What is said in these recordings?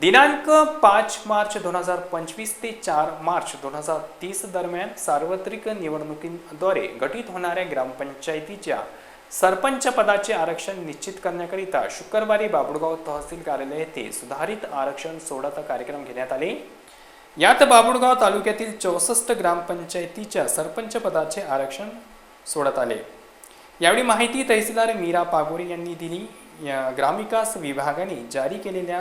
दिनांक पाच मार्च दोन हजार पंचवीस ते चार मार्च दोन हजार तीस दरम्यान सार्वत्रिक निवडणुकीद्वारे गठीत होणाऱ्या ग्रामपंचायतीच्या सरपंच पदाचे आरक्षण निश्चित करण्याकरिता शुक्रवारी बाबुळगाव तहसील कार्यालय येथे सुधारित आरक्षण सोडत कार्यक्रम घेण्यात आले. यात बाबुळगाव तालुक्यातील चौसष्ट ग्रामपंचायतीच्या सरपंच पदाचे आरक्षण सोडत आले. यावेळी माहिती तहसीलदार मीरा पागोरे यांनी दिली. या ग्रामविकास विभागाने जारी केलेल्या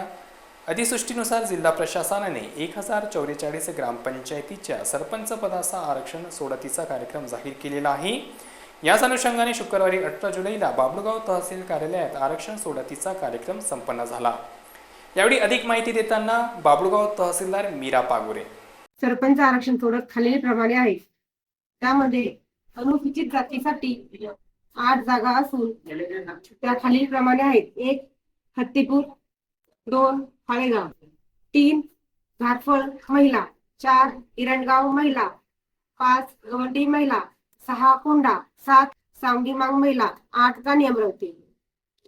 अधिसृष्टीनुसार जिल्हा प्रशासनाने एक हजार चौवेचाळीस ग्रामपंचायतीच्या सरपंच पदाचा आरक्षण सोडतीचा कार्यक्रम जाहीर केलेला आहे. याच अनुषंगाने शुक्रवारी अठरा जुलैला बाबुळगाव तहसील कार्यालयात आरक्षण सोडतीचा कार्यक्रम संपन्न झाला. यावेळी अधिक माहिती देताना बाबुळगाव तहसीलदार मीरा पागोरे. सरपंच आरक्षण सोडत खालीलप्रमाणे आहे. त्यामध्ये अनुसूचित जातीसाठी आठ जागा असून त्या खालीलप्रमाणे आहेत. एक हत्तीपूर दोन फाळेगाव तीन घाटफळ महिला. चार इरणगाव महिला. पाच गवंडी महिला. सहा कोंडा. सात सावंगीमांग महिला. आठ गाणी अमरावती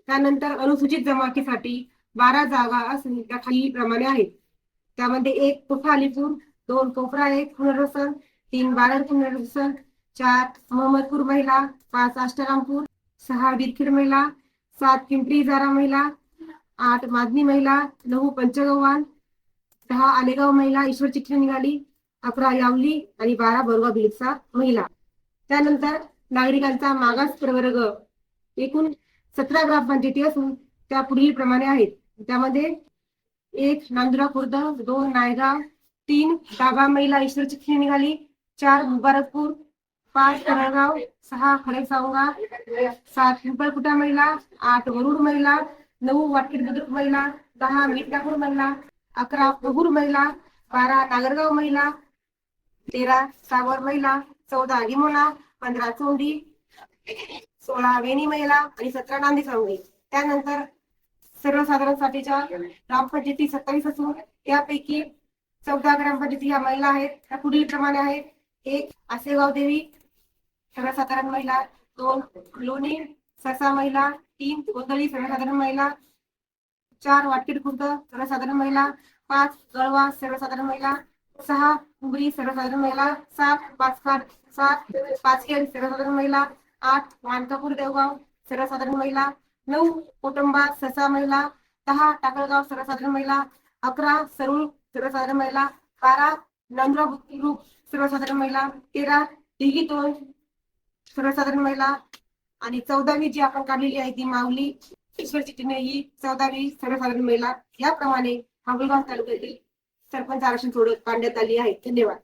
त्यानंतर अनुसूचित जमातीसाठी बारा जागा असून त्या खालीलप्रमाणे आहेत. त्यामध्ये एक कुफा अलीपूर. दोन कोपरा एक पुनर्वसन. तीन बारा पुनर्वसन. चार मोहम्मदपूर महिला. पाच अष्टरामपूर सहा बिरखेड महिला. सात पिंपरी जारा महिला. आठ माधनी महिला नऊ पंचगव्हाण दहा आलेगाव महिला ईश्वर चिठ्ठी निघाली अकरा यावली आणि बारा बोरगाव बिलचा महिला. त्यानंतर नागरिकांचा मागास प्रवर्ग एकूण सतरा ग्रामपंचायती असून त्या पुढील प्रमाणे आहेत. त्यामध्ये एक नांदुरा खुर्द दोन नायगाव तीन दाभा महिला ईश्वर चिठ्ठी निघाली चार मुबारकपूर पाच तळगाव सहा खडेसावंगा सात पिंपळकुटा महिला आठ वरुड महिला नऊ वाटकीट बुद्रुक महिला दहा मिठापूर महिला अकरा पहूर महिला बारा नागरगाव महिला तेरा सावर महिला चौदा लिमोना पंधरा चोंडी सोळा वेणी महिला आणि सतरा नांदी सावंगी त्यानंतर सर्वसाधारणसाठीच्या ग्रामपंचायती सत्तावीस असून त्यापैकी चौदा ग्रामपंचायती ह्या महिला आहेत. त्या पुढील प्रमाणे आहेत. एक आसेगाव देवी सर्वसाधारण महिला दोन लोणी ससा महिला तीन गोंधळी सर्वसाधारण महिला चार वाटकीट खुर्द सर्वसाधारण महिला पाच गळवा सर्वसाधारण महिला सहा उमरी सर्वसाधारण महिला सात पाचखाट सात पाचखेड सर्वसाधारण महिला आठ वानकापूर देवगाव सर्वसाधारण महिला नऊ कोटंबा ससा महिला दहा टाकळगाव सर्वसाधारण महिला अकरा सरूळ सर्वसाधारण महिला बारा नांदुरा ग्रुप सर्वसाधारण महिला तेरा दिघी दोन सर्वसाधारण महिला आणि चौदावी जी आपण काढलेली आहे ती माऊली ईश्वर ही चौदावी सर्वसाधारण महिला. याप्रमाणे हावळगाव तालुक्यातील सरपंच आरक्षण सोडत काढण्यात आली आहे. धन्यवाद.